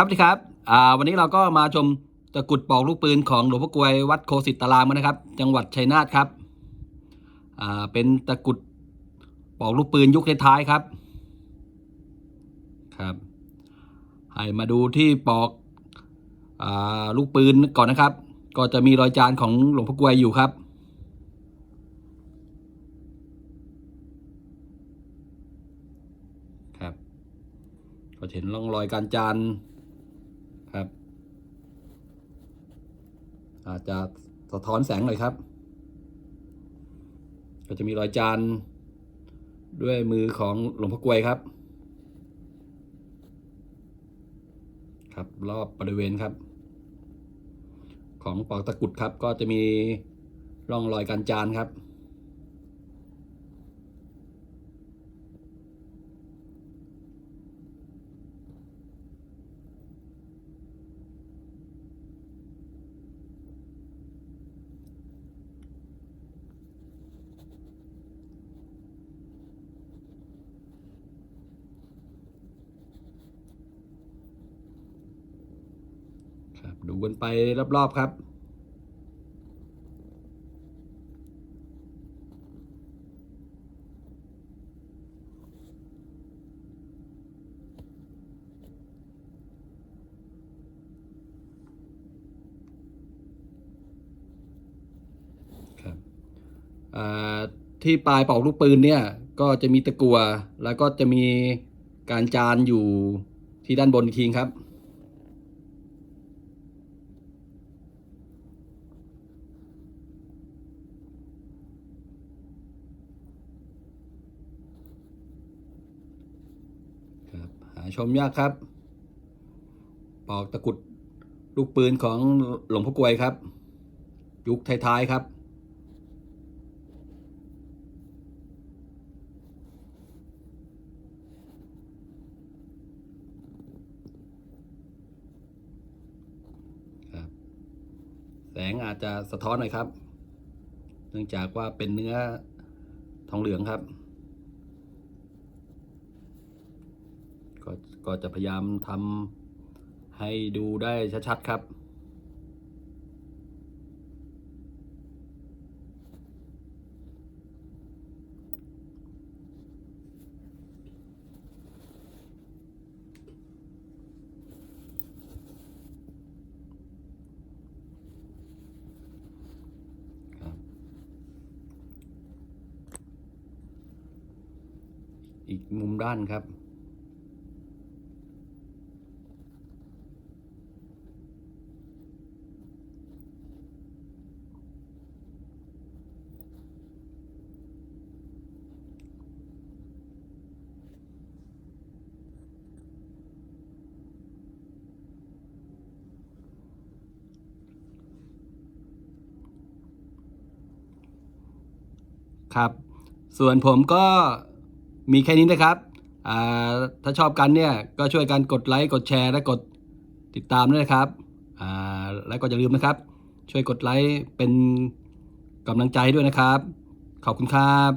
ครับสวัสดีครับวันนี้เราก็มาชมตะกุดปอกลูกปืนของหลวงพ่อกลวยวัดโคสิตตารามนะครับ จังหวัดชัยนาทครับเป็นตะกุดปอกลูกปืนยุคท้ายครับครับ ให้มาดูที่ปอกอลูกปืนก่อนนะครับ ก็จะมีรอยจานของหลวงพ่อกลวยอยู่ครับครับ ก็เห็นร่องรอยการจานครับ อาจจะสะท้อนแสงหน่อยครับ ก็จะมีรอยจานด้วยมือของหลวงพ่อกลวยครับ ครับรอบบริเวณครับ ของปอกตะกุดครับก็จะมีร่องรอยการจานครับ ดูกันไปรอบๆครับครับที่ปลายปอกลูกปืนเนี่ยก็จะมีตะกัวแล้วก็จะมีการจานอยู่ที่ด้านบนอีกทีครับ ครับหา ชมยากครับ ปอกตะกุดลูกปืนของหลวงพ่อกวยครับ ยุคท้ายๆครับ แสงอาจจะสะท้อนหน่อยครับ เนื่องจากว่าเป็นเนื้อทองเหลืองครับ ก็ก็จะพยายามทำให้ดูได้ชัดๆครับครับอีกมุมด้านครับ ครับ ส่วนผมก็มีแค่นี้นะครับ ถ้าชอบกันเนี่ยก็ช่วยกันกดไลค์กดแชร์และกดติดตามด้วยนะครับและก็อย่าลืมนะครับ ช่วยกดไลค์เป็นกำลังใจให้ด้วยนะครับ ขอบคุณครับ